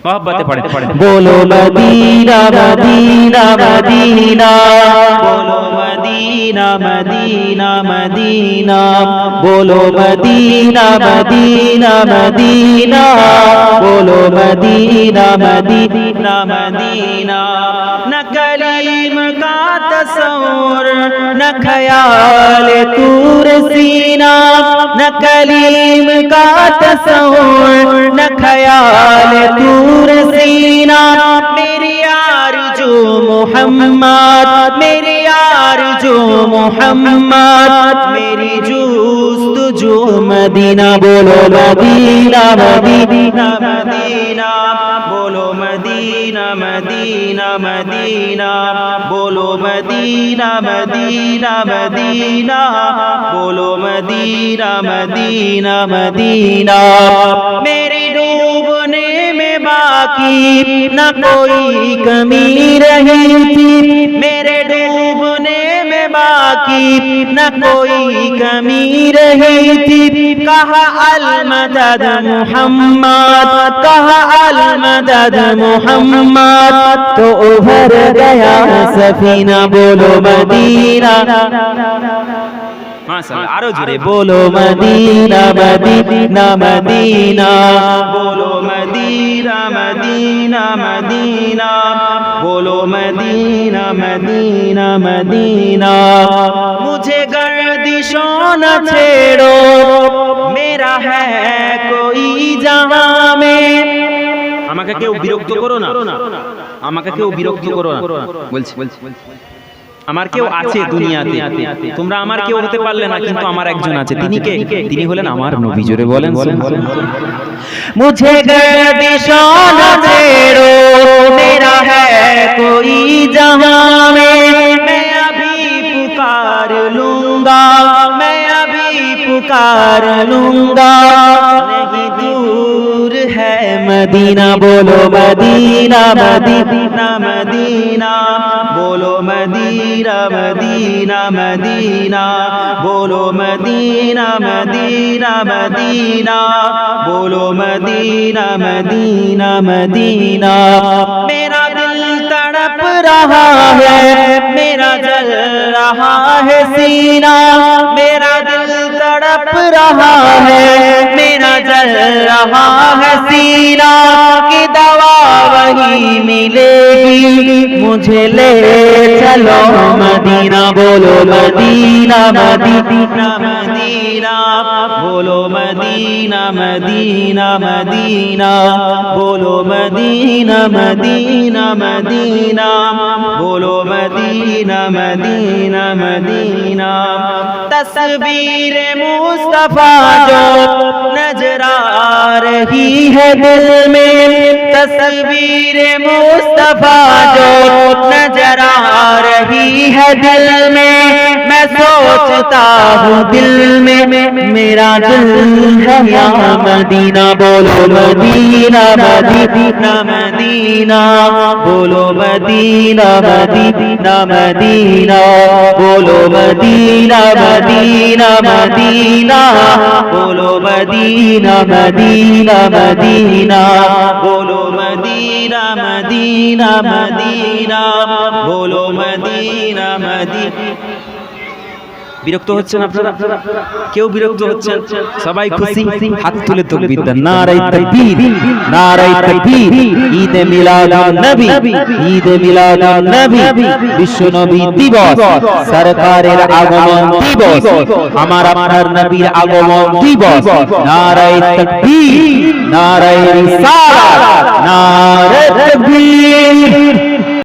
मोहब्बत पढ़े पढ़े बोलो मदीना मदीना मदीना बोलो मदीना मदीना मदीना बोलो मदीना मदीना मदीना बोलो मदीना मदीना मदीना मदीना न कलीम का तस्वुर न ख्याल तूर सीना न कलीम का तस्वुर, न ख्याल दूर सीना। मेरी आरज़ू मोहम्मद, मेरी आरज़ू मोहम्मद, मेरी जूस्त जो मदीना, बोलो Medina Medina Medina. Medina Medina Medina, बोलो मदीना मदीना मदीना, बोलो मदीना मदीना मदीना। मेरी डूबने में बाकी न कोई कमी रही थी। में बाकी न कोई कमी रही थी कहा अल मदद मोहम्मद कहा अल मदद मोहम्मद तो उभर गया सफीना बोलो मदीना माशाल्लाह आरो जुड़े बोलो मदीना मदीना मदीना बोलो मदीना मदीना मदीना बोलो मदीना मदीना मदीना मुझे गर्दिशों न छेड़ो मेरा है कोई जहां में আমাকে কেউ বিরক্ত করো না আমাকে কেউ বিরক্ত করো না বলছি বলছি আমার কেউ আছে দুনিয়াতে তোমরা আমার কেউ হতে পারলে না কিন্তু আমার একজন আছে তিনি কে তিনি হলেন আমার নবী জোরে বলেন मुझे गर्दिशों न छेड़ो मेरा पुकार लूँगा। नहीं दूर है मदीना। बोलो मदीना मदीना मदीना। बोलो मदीना मदीना मदीना। बोलो मदीना मदीना मदीना। बोलो मदीना मदीना मदीना। मेरा दिल तड़प रहा है, मेरा जल रहा है सीना। मेरा दिल तड़प रहा है मेरा जल रहा है सीना। वही मिलेगी। मुझे ले चलो मदीना, बोलो मदीना मदीना मदीना। बोलो मदीना मदीना मदीना। बोलो मदीना मदीना मदीना। बोलो मदीना मदीना मदीना। तस्वीर मुस्तफ़ा जो नज़र आ रही है दिल में। तस्वीर मुस्तफ़ा जो नज़र आ रही है दिल में। मैं हूँ दिल में मेरा दिल है मदीना। बोलो मदीना मदीना मदीना। बोलो मदीना मदीना मदीना। बोलो मदीना मदीना मदीना। बोलो मदीना मदीना मदीना। बोलो मदीना मदीना मदीना। बोलो मदीना मदीना। বিরক্ত হচ্ছেন আপনারা? কেউ বিরক্ত হচ্ছেন? সবাই খুশি? হাত তুলে তকবীর দেন। নারাই তাকবীর। নারাই তাকবীর। ঈদ মিলাদ নবী। ঈদ মিলাদ নবী। বিশ্ব নবী। দিবস। সরকারের আগমন দিবস। আমার আমার নবীর আগমন দিবস। নারাই তাকবীর। নারাই রিসালাত। নারাই তাকবীর।